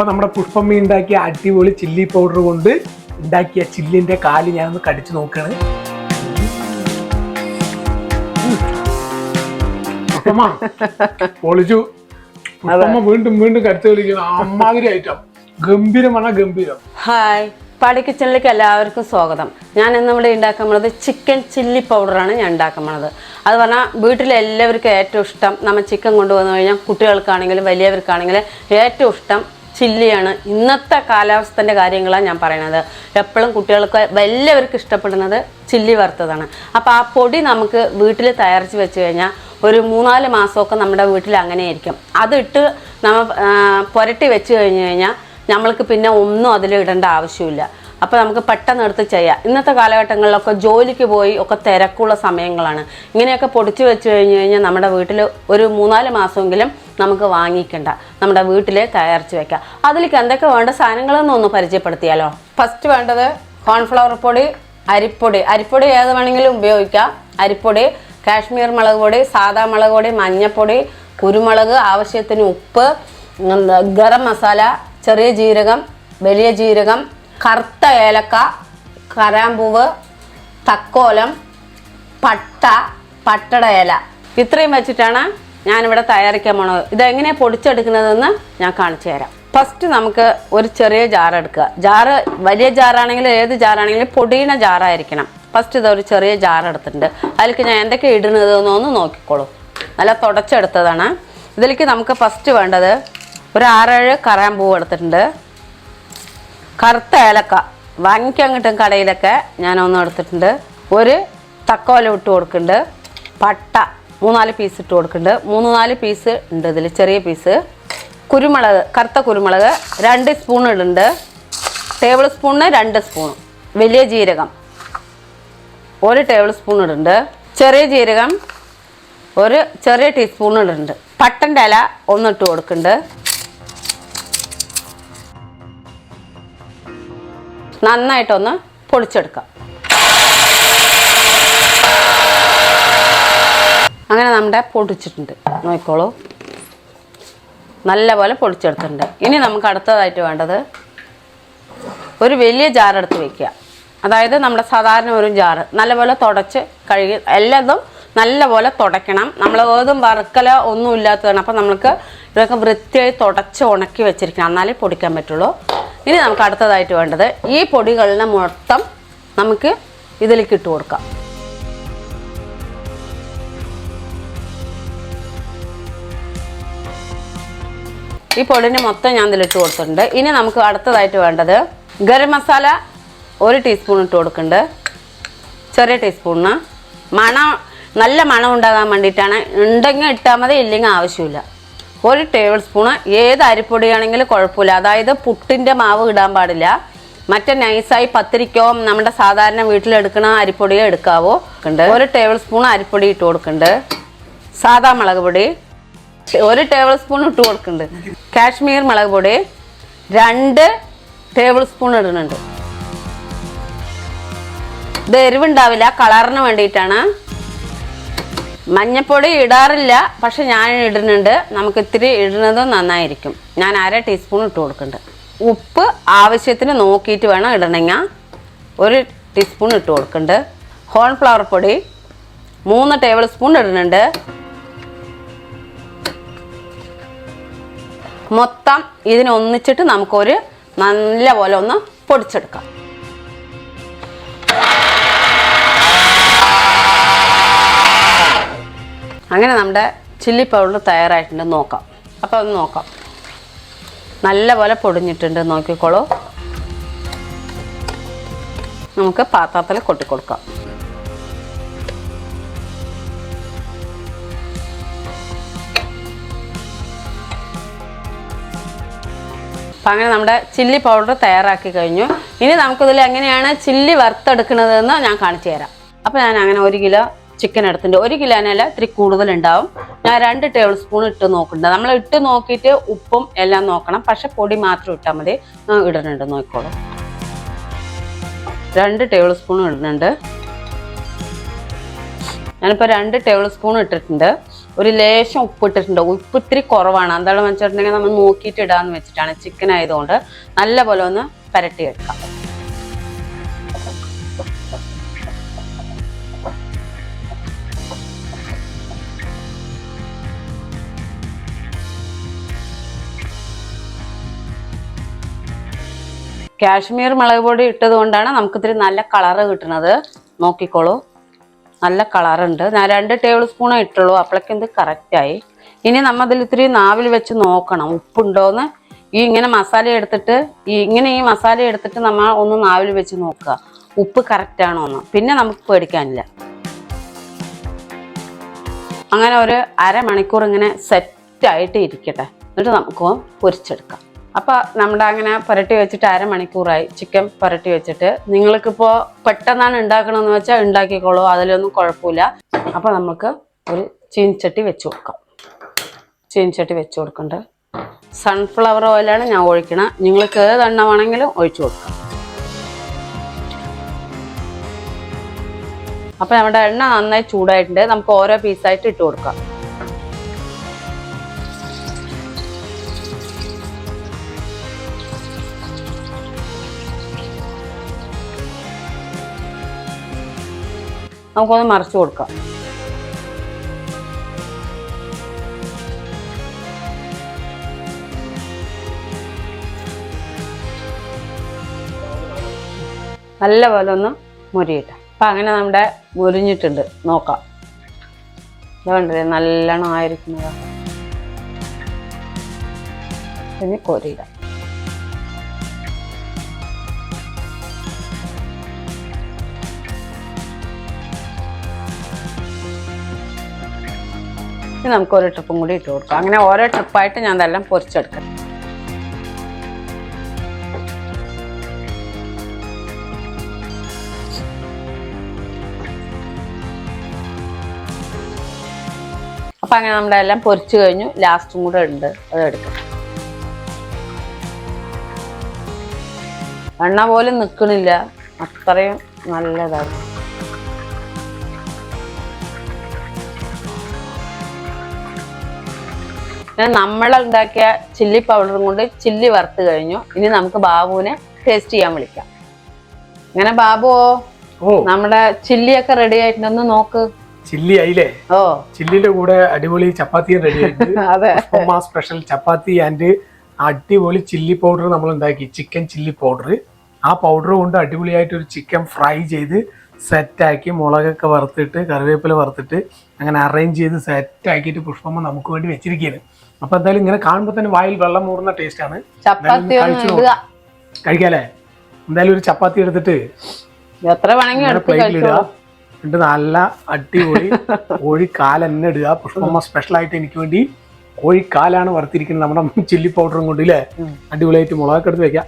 അപ്പൊ നമ്മുടെ പുഷ്പമ്മി ഉണ്ടാക്കിയ അടിപൊളി ചില്ലി പൗഡർ കൊണ്ട് ഉണ്ടാക്കിയ ചില്ലിന്റെ കാൽ ഞാനൊന്ന് കടിച്ചു നോക്കുകയാണ് പുഷ്പമ്മ പൊളിച്ചു. പുഷ്പമ്മ വീണ്ടും വീണ്ടും കടിച്ചു കളിക്കണം അമ്മാതിരി ഐറ്റം ഗംഭീരമാണ് ഗംഭീരം. ഹായ്. പാടി കിച്ചണിലേക്ക് എല്ലാവർക്കും സ്വാഗതം. ഞാൻ ഇന്ന് ഇവിടെ ഉണ്ടാക്കാൻ പോണത് ചിക്കൻ ചില്ലി പൗഡറാണ് ഞാൻ ഉണ്ടാക്കാൻ പോണത് അത് പറഞ്ഞാൽ വീട്ടിലെ എല്ലാവർക്കും ഏറ്റവും ഇഷ്ടം നമ്മൾ ചിക്കൻ കൊണ്ടുവന്നു കഴിഞ്ഞാൽ കുട്ടികൾക്കാണെങ്കിലും വലിയവർക്കാണെങ്കിലും ഏറ്റവും ഇഷ്ടം ചില്ലിയാണ് ഇന്നത്തെ കാലാവസ്ഥന്റെ കാര്യങ്ങളാണ് ഞാൻ പറയണത്. എപ്പോഴും കുട്ടികൾക്ക് വലിയവർക്ക് ഇഷ്ടപ്പെടുന്നത് ചില്ലി വറുത്തതാണ്. അപ്പോൾ ആ പൊടി നമുക്ക് വീട്ടിൽ തയ്യാറിച്ച് വെച്ച് കഴിഞ്ഞാൽ ഒരു മൂന്നാൽ മാസമൊക്കെ നമ്മുടെ വീട്ടിൽ അങ്ങനെയായിരിക്കും. അതിട്ട് നമ്മൾ പുരട്ടി വെച്ച് കഴിഞ്ഞ് കഴിഞ്ഞാൽ നമ്മൾക്ക് പിന്നെ ഒന്നും അതിൽ ഇടേണ്ട ആവശ്യമില്ല. അപ്പോൾ നമുക്ക് പെട്ടെന്ന് എടുത്ത് ചെയ്യാം. ഇന്നത്തെ കാലഘട്ടങ്ങളിലൊക്കെ ജോലിക്ക് പോയി ഒക്കെ തിരക്കുള്ള സമയങ്ങളാണ്. ഇങ്ങനെയൊക്കെ പൊടിച്ച് വെച്ച് കഴിഞ്ഞ് കഴിഞ്ഞാൽ നമ്മുടെ വീട്ടിൽ ഒരു മൂന്നാൽ മാസമെങ്കിലും നമുക്ക് വാങ്ങിക്കണ്ട. നമ്മുടെ വീട്ടിൽ തയ്യാറിച്ച് വെക്കാം. അതിലേക്ക് എന്തൊക്കെ വേണ്ട സാധനങ്ങളെന്ന് ഒന്ന് പരിചയപ്പെടുത്തിയാലോ? ഫസ്റ്റ് വേണ്ടത് കോൺഫ്ലവർ പൊടി അരിപ്പൊടി. അരിപ്പൊടി ഏത് വേണമെങ്കിലും ഉപയോഗിക്കാം. അരിപ്പൊടി കാശ്മീർ മുളക് പൊടി സാദാ മുളക് പൊടി മഞ്ഞൾപ്പൊടി കുരുമുളക് ആവശ്യത്തിന് ഉപ്പ് ഗരം മസാല ചെറിയ ജീരകം വലിയ ജീരകം കറുത്ത ഏലക്ക കരാമ്പൂവ് തക്കോലം പട്ട പട്ടട ഇല. ഇത്രയും വെച്ചിട്ടാണ് ഞാനിവിടെ തയ്യാറിക്കാൻ പോണത് ഇതെങ്ങനെയാണ് പൊടിച്ചെടുക്കുന്നതെന്ന് ഞാൻ കാണിച്ചു തരാം. ഫസ്റ്റ് നമുക്ക് ഒരു ചെറിയ ജാർ എടുക്കുക. ജാറ് വലിയ ജാറാണെങ്കിലും ഏത് ജാറാണെങ്കിലും പൊടിയുന്ന ജാറായിരിക്കണം ഫസ്റ്റ് ഇത് ഒരു ചെറിയ ജാർ എടുത്തിട്ടുണ്ട്. അതിലേക്ക് ഞാൻ എന്തൊക്കെ ഇടുന്നത് എന്നൊന്ന് നോക്കിക്കോളൂ. നല്ല തുടച്ചെടുത്തതാണ്. ഇതിലേക്ക് നമുക്ക് ഫസ്റ്റ് വേണ്ടത് ഒരു ആറേഴ് കറാമ്പൂവ് എടുത്തിട്ടുണ്ട്. കറുത്ത ഏലക്ക. വാങ്ങിക്കാൻ കിട്ടും കടയിലൊക്കെ ഞാൻ ഒന്ന് എടുത്തിട്ടുണ്ട്. ഒരു തക്കോല ഇട്ട് കൊടുക്കുന്നുണ്ട്. പട്ട. മൂന്നാൽ പീസ് ഇട്ട് കൊടുക്കുന്നുണ്ട്. മൂന്ന് നാല് പീസ് ഉണ്ട് ഇതിൽ ചെറിയ പീസ് കുരുമുളക് കറുത്ത കുരുമുളക് രണ്ട് സ്പൂൺ ഇടുന്നുണ്ട്. ടേബിൾ സ്പൂണിന് രണ്ട് സ്പൂൺ വലിയ ജീരകം ഒരു ടേബിൾ സ്പൂൺ ഇടുന്നുണ്ട്. ചെറിയ ജീരകം ഒരു ചെറിയ ടീസ്പൂൺ ഇടുന്നുണ്ട്. പട്ടന്റെ ഇല ഒന്നിട്ട് കൊടുക്കുന്നുണ്ട്. നന്നായിട്ടൊന്ന് പൊടിച്ചെടുക്കാം അങ്ങനെ നമ്മുടെ പൊടിച്ചിട്ടുണ്ട്. നോക്കോളൂ നല്ലപോലെ പൊടിച്ചെടുത്തിട്ടുണ്ട്. ഇനി നമുക്ക് അടുത്തതായിട്ട് വേണ്ടത് ഒരു വലിയ ജാർ എടുത്ത് വെക്കുക. അതായത് നമ്മുടെ സാധാരണ ഒരു ജാറ് നല്ലപോലെ തുടച്ച് കഴുകി എല്ലാതും നല്ലപോലെ തുടയ്ക്കണം. നമ്മൾ ഏതും വറുക്കലോ ഒന്നും ഇല്ലാത്തതാണ്. അപ്പം നമുക്ക് ഇതൊക്കെ വൃത്തിയായി തുടച്ച് ഉണക്കി വെച്ചിരിക്കണം. എന്നാലേ പൊടിക്കാൻ പറ്റുള്ളൂ. ഇനി നമുക്ക് അടുത്തതായിട്ട് വേണ്ടത് ഈ പൊടികളിനെ മൊത്തം നമുക്ക് ഇതിലേക്ക് ഇട്ട് കൊടുക്കാം. ഈ പൊടിന് മൊത്തം ഞാൻ ഇതിലിട്ട് കൊടുത്തിട്ടുണ്ട്. ഇനി നമുക്ക് അടുത്തതായിട്ട് വേണ്ടത് ഗരം മസാല ഒരു ടീസ്പൂൺ ഇട്ട് കൊടുക്കുന്നുണ്ട്. ചെറിയ ടീസ്പൂണിന് മണം നല്ല മണം ഉണ്ടാകാൻ വേണ്ടിയിട്ടാണ്. ഉണ്ടെങ്കിൽ ഇട്ടാൽ മതി ഇല്ലെങ്കിൽ ആവശ്യമില്ല. ഒരു ടേബിൾ സ്പൂണ് ഏത് അരിപ്പൊടിയാണെങ്കിലും കുഴപ്പമില്ല. അതായത് പുട്ടിന്റെ മാവ് ഇടാൻ പാടില്ല. മറ്റേ നൈസായി പത്തിരിക്കോ നമ്മുടെ സാധാരണ വീട്ടിലെടുക്കണ അരിപ്പൊടിയോ എടുക്കാവോ? ഉണ്ട് ഒരു ടേബിൾ സ്പൂൺ അരിപ്പൊടി ഇട്ട് കൊടുക്കുന്നുണ്ട്. സാധാ മുളക് പൊടി. ഒരു ടേബിൾ സ്പൂൺ ഇട്ട് കൊടുക്കുന്നുണ്ട്. കാശ്മീർ മുളക് പൊടി രണ്ട് ടേബിൾ സ്പൂൺ ഇടുന്നുണ്ട്. ഇത് എരിവുണ്ടാവില്ല കളറിന് വേണ്ടിയിട്ടാണ്. മഞ്ഞപ്പൊടി ഇടാറില്ല പക്ഷെ ഞാൻ ഇടുന്നുണ്ട്. നമുക്ക് ഇത്തിരി ഇടുന്നത് നന്നായിരിക്കും. ഞാൻ അര ടീസ്പൂൺ ഇട്ട് കൊടുക്കുന്നുണ്ട്. ഉപ്പ് ആവശ്യത്തിന് നോക്കിയിട്ട് വേണം ഇടണമെങ്കിൽ ഒരു ടീസ്പൂൺ ഇട്ട് കൊടുക്കുന്നുണ്ട്. കോൺഫ്ലവർ പൊടി മൂന്ന് ടേബിൾ സ്പൂൺ ഇടുന്നുണ്ട്. മൊത്തം ഇതിനൊന്നിച്ചിട്ട് നമുക്കൊരു നല്ല പോലെ ഒന്ന് പൊടിച്ചെടുക്കാം. അങ്ങനെ നമ്മുടെ ചില്ലി പൗഡർ തയ്യാറായിട്ടുണ്ട് നോക്കാം. അപ്പോൾ ഒന്ന് നോക്കാം. നല്ല പോലെ പൊടിഞ്ഞിട്ടുണ്ട് നോക്കിക്കോളൂ. നമുക്ക് പാത്രത്തിൽ കൊട്ടിക്കൊടുക്കാം. അപ്പം അങ്ങനെ നമ്മുടെ ചില്ലി പൗഡർ തയ്യാറാക്കി കഴിഞ്ഞു. ഇനി നമുക്കിതിൽ എങ്ങനെയാണ് ചില്ലി വറുത്തെടുക്കുന്നതെന്ന് ഞാൻ കാണിച്ചു തരാം. അപ്പോൾ ഞാൻ അങ്ങനെ ഒരു കിലോ ചിക്കൻ എടുത്തിട്ടുണ്ട്. ഒരു കിലോനല്ല ഇത്തിരി കൂടുതൽ ഉണ്ടാവും ഞാൻ രണ്ട് ടേബിൾ സ്പൂൺ ഇട്ട് നോക്കുന്നുണ്ട്. നമ്മൾ ഇട്ട് നോക്കിയിട്ട് ഉപ്പും എല്ലാം നോക്കണം. പക്ഷെ പൊടി മാത്രം ഇട്ടാൽ മതി. ഇടുന്നുണ്ട്. നോക്കിക്കോളൂ. രണ്ട് ടേബിൾ സ്പൂൺ ഇടുന്നുണ്ട്. ഞാനിപ്പോൾ രണ്ട് ടേബിൾ സ്പൂൺ ഇട്ടിട്ടുണ്ട്. ഒരു ലേശം ഉപ്പിട്ടിട്ടുണ്ട്. ഉപ്പ് ഇത്തിരി കുറവാണ്. എന്താണെന്ന് വെച്ചിട്ടുണ്ടെങ്കിൽ നമ്മൾ നോക്കിയിട്ട് ഇടാന്ന് വെച്ചിട്ടാണ് ചിക്കൻ ആയതുകൊണ്ട് നല്ല പോലെ ഒന്ന് പരട്ടി എടുക്കാം കാശ്മീർ മുളക് പൊടി ഇട്ടത് കൊണ്ടാണ് നമുക്കിത്തിരി നല്ല കളറ് കിട്ടുന്നത്. നോക്കിക്കോളൂ. നല്ല കളറുണ്ട്. ഞാൻ രണ്ട് ടേബിൾ സ്പൂണേ ഇട്ടുള്ളൂ. അപ്പോഴേക്കും ഇത് കറക്റ്റായി ഇനി നമ്മ അതിൽ ഇത്തിരി നാവിൽ വെച്ച് നോക്കണം. ഉപ്പുണ്ടോയെന്ന് ഈ ഇങ്ങനെ മസാല എടുത്തിട്ട് ഈ ഇങ്ങനെ ഈ മസാല എടുത്തിട്ട് നമ്മൾ ഒന്ന് നാവിൽ വെച്ച് നോക്കുക. ഉപ്പ് കറക്റ്റാണോ എന്ന് പിന്നെ നമുക്ക് പേടിക്കാനില്ല. അങ്ങനെ ഒരു അരമണിക്കൂർ ഇങ്ങനെ സെറ്റായിട്ട് ഇരിക്കട്ടെ എന്നിട്ട് നമുക്ക് പൊരിച്ചെടുക്കാം. അപ്പോൾ നമ്മുടെ അങ്ങനെ പുരട്ടി വെച്ചിട്ട് അരമണിക്കൂറായി. ചിക്കൻ പുരട്ടി വെച്ചിട്ട്. നിങ്ങൾക്കിപ്പോൾ പെട്ടെന്നാണ് ഉണ്ടാക്കണമെന്ന് വെച്ചാൽ ഉണ്ടാക്കിക്കോളൂ. അതിലൊന്നും കുഴപ്പമില്ല. അപ്പോൾ നമുക്ക് ഒരു ചീനിച്ചട്ടി വെച്ച് കൊടുക്കാം. ചീനിച്ചട്ടി വെച്ച് കൊടുക്കണ്ട്. സൺഫ്ലവർ ഓയിലാണ് ഞാൻ ഒഴിക്കണത് നിങ്ങൾക്ക് ഏത് എണ്ണ വേണമെങ്കിലും ഒഴിച്ചു കൊടുക്കാം. അപ്പോൾ നമ്മുടെ എണ്ണ നന്നായി ചൂടായിട്ടുണ്ട്. നമുക്ക് ഓരോ പീസായിട്ട് ഇട്ട് കൊടുക്കാം. നമുക്കൊന്ന് മറിച്ചു കൊടുക്കാം. നല്ല നല്ലപോലെ ഒന്ന് മുരിയിട്ട. അപ്പം അങ്ങനെ നമ്മുടെ മുരിഞ്ഞിട്ടുണ്ട്. നോക്കാം. ഇതുകൊണ്ടല്ലേ നല്ലോണം ആയിരിക്കുന്നതാണ് ഇനി കോരിയിടാം. ഇനി നമുക്ക് ഒരു ട്രിപ്പും കൂടി ഇട്ട് കൊടുക്കാം. അങ്ങനെ ഓരോ ട്രിപ്പായിട്ട് ഞാൻ ഇതെല്ലാം പൊരിച്ചെടുക്കാം. അപ്പം അങ്ങനെ നമ്മുടെ എല്ലാം പൊരിച്ചു കഴിഞ്ഞു. ലാസ്റ്റും കൂടെ ഉണ്ട്. അത് എടുക്കാം. എണ്ണ പോലും നിൽക്കണില്ല അത്രയും നല്ലതാണ്. ഉണ്ടാക്കിയ ചില്ലി പൗഡറും കൊണ്ട് ചില്ലി വറുത്ത് കഴിഞ്ഞു. ഇനി നമുക്ക് ബാബുവിനെ ടേസ്റ്റ് ചെയ്യാൻ വിളിക്കാം. അങ്ങനെ ബാബുവോ ഓ. നമ്മുടെ ചില്ലിയൊക്കെ റെഡി ആയിട്ടുണ്ടെന്ന് നോക്ക്. ചില്ലി ആയില്ലേ? ഓ. ചില്ലിന്റെ കൂടെ അടിപൊളി ചപ്പാത്തിയും റെഡി ആയിട്ടുണ്ട്. സ്പെഷ്യൽ ചപ്പാത്തി ആൻഡ് അടിപൊളി ചില്ലി പൗഡർ നമ്മൾ ഉണ്ടാക്കി. ചിക്കൻ ചില്ലി പൗഡർ ആ പൗഡർ കൊണ്ട് അടിപൊളിയായിട്ട് ഒരു ചിക്കൻ ഫ്രൈ ചെയ്ത് സെറ്റാക്കി മുളകൊക്കെ വറുത്തിട്ട് കറിവേപ്പില വറുത്തിട്ട് അങ്ങനെ അറേഞ്ച് ചെയ്ത് സെറ്റാക്കിയിട്ട് പുഷ്പമ്മ നമുക്ക് വേണ്ടി വെച്ചിരിക്കുകയാണ്. അപ്പൊ എന്തായാലും ഇങ്ങനെ കാണുമ്പോൾ തന്നെ വായിൽ വെള്ളം മൂറുന്ന ടേസ്റ്റ് ആണ്. കഴിക്കാല്ലേ? എന്തായാലും ഒരു ചപ്പാത്തി എടുത്തിട്ട് പ്ലേറ്റിൽ ഇടുക. എന്നിട്ട് നല്ല അടിപൊളി കോഴിക്കാൽ തന്നെ ഇടുക. പുഷ്പമ്മ സ്പെഷ്യൽ ആയിട്ട് എനിക്ക് വേണ്ടി കോഴിക്കാലാണ് വറുത്തിരിക്കുന്നത്. നമ്മുടെ ചില്ലി പൗഡറും കൊണ്ട് ഇല്ലേ? അടിപൊളിയായിട്ട് മുളകൊക്കെ എടുത്ത് വെക്കാം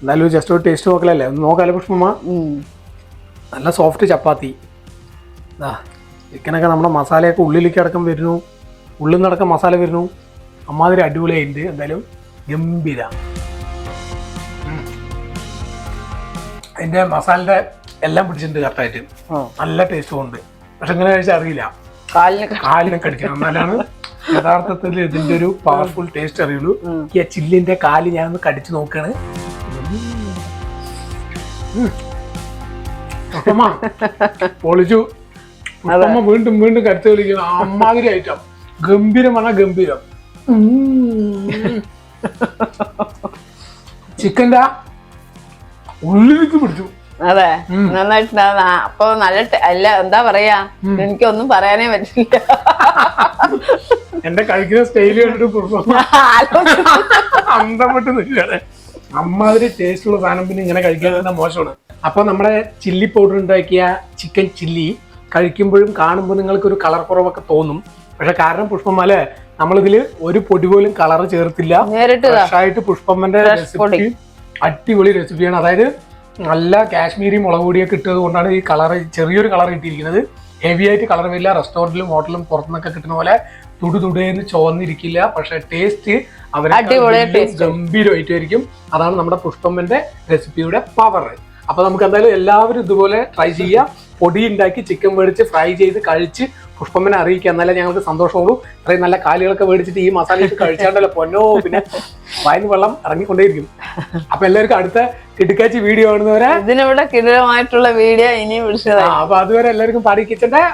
എന്തായാലും ജസ്റ്റ് ഒരു ടേസ്റ്റ് നോക്കലല്ലേ? ഒന്ന് നോക്കാലോ പുഷ്പമ്മ. നല്ല സോഫ്റ്റ് ചപ്പാത്തി. ആ ചിക്കനൊക്കെ നമ്മുടെ മസാലയൊക്കെ ഉള്ളിലേക്ക് അടക്കം വരുന്നു. ഉള്ളിൽ നിന്നടക്കം മസാല വരുന്നു. അമ്മാതിരി അടിപൊളിയായിട്ട് എന്തായാലും ഗംഭീര. അതിന്റെ മസാലയുടെ എല്ലാം പിടിച്ചിട്ടുണ്ട് കറക്റ്റായിട്ട്. നല്ല ടേസ്റ്റും ഉണ്ട്. പക്ഷെ എങ്ങനെ കഴിച്ചാൽ അറിയില്ല. കാലിനൊക്കെ കാലിനെ കടിക്കണം എന്നാലാണ് യഥാർത്ഥത്തിൽ ഇതിന്റെ ഒരു പവർഫുൾ ടേസ്റ്റ് അറിയുള്ളൂ. ഈ ആ ചില്ലിന്റെ കാൽ ഞാൻ ഒന്ന് കടിച്ചു നോക്കാണ്. ഉപ്പമ്മ പൊളിച്ചു. അമ്മ വീണ്ടും വീണ്ടും കരുത്ത് വിളിക്കുന്ന. അമ്മാതിരി ഐറ്റം. ഗംഭീരമാണ് ഗംഭീരം. ചിക്കന്റെ ഉള്ളിലേക്ക് പിടിച്ചു. അതെ. നന്നായിട്ട് അപ്പൊ നല്ല അല്ല എന്താ പറയാ? എനിക്കൊന്നും പറയാനേ പറ്റില്ല. എന്റെ കഴിക്കുന്ന സ്റ്റൈൽ കണ്ടിട്ട് അന്തം അന്തപ്പെട്ട് നിൽക്കുകയാണ്. അമ്മാതിരി ടേസ്റ്റുള്ള സാധനം പിന്നെ ഇങ്ങനെ കഴിക്കാൻ മോശമാണ്. അപ്പൊ നമ്മുടെ ചില്ലി പൗഡർ ഉണ്ടാക്കിയ ചിക്കൻ ചില്ലി കഴിക്കുമ്പോഴും കാണുമ്പോൾ നിങ്ങൾക്ക് ഒരു കളർ കുറവൊക്കെ തോന്നും. പക്ഷെ കാരണം പുഷ്പമാല നമ്മളിതിൽ ഒരു പൊടി പോലും കളർ ചേർത്തില്ല. നേരിട്ട് ഇതാ. ഫ്രഷ് ആയിട്ട് പുഷ്പമ്മന്റെ റെസിപ്പി അടിപൊളി റെസിപ്പിയാണ് അതായത് നല്ല കാശ്മീരി മുളക് പൊടിയൊക്കെ ഇട്ടത് കൊണ്ടാണ് ഈ കളർ ചെറിയൊരു കളർ കിട്ടിയിരിക്കുന്നത്. ഹെവി ആയിട്ട് കളർ വരില്ല. റെസ്റ്റോറന്റിലും ഹോട്ടലും പുറത്തുനിന്നൊക്കെ കിട്ടുന്ന പോലെ തുടു തുടേന്ന് ചോന്നിരിക്കില്ല പക്ഷെ ടേസ്റ്റ് അവരെ. ഗംഭീരമായിട്ടായിരിക്കും. അതാണ് നമ്മുടെ പുഷ്പമ്മന്റെ റെസിപ്പിയുടെ പവർ അപ്പൊ നമുക്ക് എന്തായാലും എല്ലാവരും ഇതുപോലെ ട്രൈ ചെയ്യാം പൊടി ഉണ്ടാക്കി ചിക്കൻ മേടിച്ച് ഫ്രൈ ചെയ്ത് കഴിച്ച് പുഷ്പമ്മനെ അറിയിക്കുക. എന്നാലേ ഞങ്ങൾക്ക് സന്തോഷമുള്ളൂ. ഇത്രയും നല്ല കാലുകളൊക്കെ മേടിച്ചിട്ട് ഈ മസാല ഇട്ട് കഴിച്ചാണ്ടല്ലോ പൊന്നോ പിന്നെ വായിന്ന് വെള്ളം ഇറങ്ങിക്കൊണ്ടേയിരിക്കും. അപ്പൊ എല്ലാവർക്കും അടുത്ത കിടുക്കാച്ചി വീഡിയോ കാണുന്നവരെ. ഇതിനിവിടെ കിടിലമായിട്ടുള്ള വീഡിയോ ഇനിയും അപ്പൊ അതുവരെ എല്ലാവർക്കും പാടി കിച്ചണ്ടേ